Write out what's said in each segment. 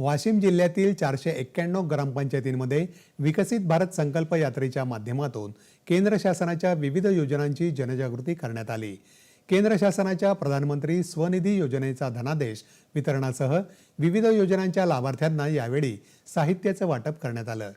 वाशिम जिल्ह्यातील चारशे एक्क्याण्णव ग्रामपंचायतींमध्ये विकसित भारत संकल्प यात्रेच्या माध्यमातून केंद्र शासनाच्या विविध योजनांची जनजागृती करण्यात आली. केंद्र शासनाच्या प्रधानमंत्री स्वनिधी योजनेचा धनादेश वितरणासह विविध योजनांच्या लाभार्थ्यांना यावेळी साहित्याचं वाटप करण्यात आलं.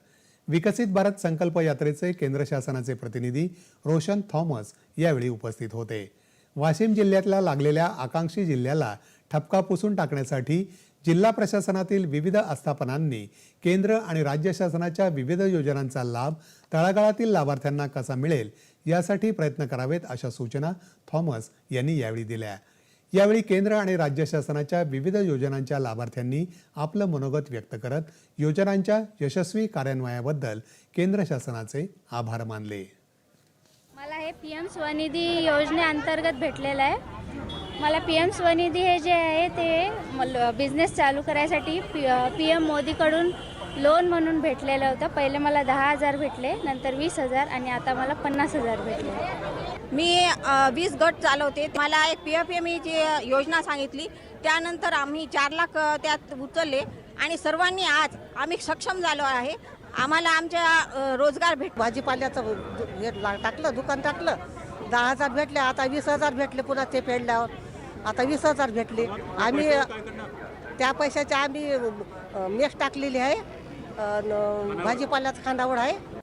विकसित भारत संकल्प यात्रेचे केंद्र शासनाचे प्रतिनिधी रोशन थॉमस यावेळी उपस्थित होते. वाशिम जिल्ह्यातल्या लागलेल्या आकांक्षी जिल्ह्याला ठपका पुसून टाकण्यासाठी जिल्हा प्रशासनातील विविध आस्थापनांनी केंद्र आणि राज्य शासनाच्या विविध योजनांचा लाभ तळागाळातील लाभार्थ्यांना कसा मिळेल यासाठी प्रयत्न करावेत अशा सूचना थॉमस यांनी यावेळी दिल्या. यावेळी केंद्र आणि राज्य शासनाच्या विविध योजनांच्या लाभार्थ्यांनी आपलं मनोगत व्यक्त करत योजनांच्या यशस्वी कार्यान्वयाबद्दल केंद्र शासनाचे आभार मानले. मला हे पी एम स्वनिधी योजनेअंतर्गत भेटलेलं आहे. मला पी एम स्वनिधी हे जे आहे ते मला बिझनेस चालू करायसाठी पी पी एम मोदीकडून लोन म्हणून भेटलेलं होतं. पहिले मला दहा हजार भेटले नंतर वीस हजार आणि आता मला पन्नास हजार भेटले. मी वीस गट चालवते. मला एक पी एफ एम ची योजना सांगितली. त्यानंतर आम्ही चार लाख त्यात उचलले. आणि सर्वांनी आज आम्ही सक्षम झालो आहे. आम्हाला आमच्या रोजगार भेट भाजीपाल्याचं हे टाकलं दुकान टाकलं. दहा हजार भेटले आता वीस हजार भेटले पुन्हा ते फेडल्यावर आता वीस हजार भेटले. आम्ही त्या पैशाचे आम्ही मेस टाकलेली आहे. न- भाजीपाल्याचा खांदावड आहे.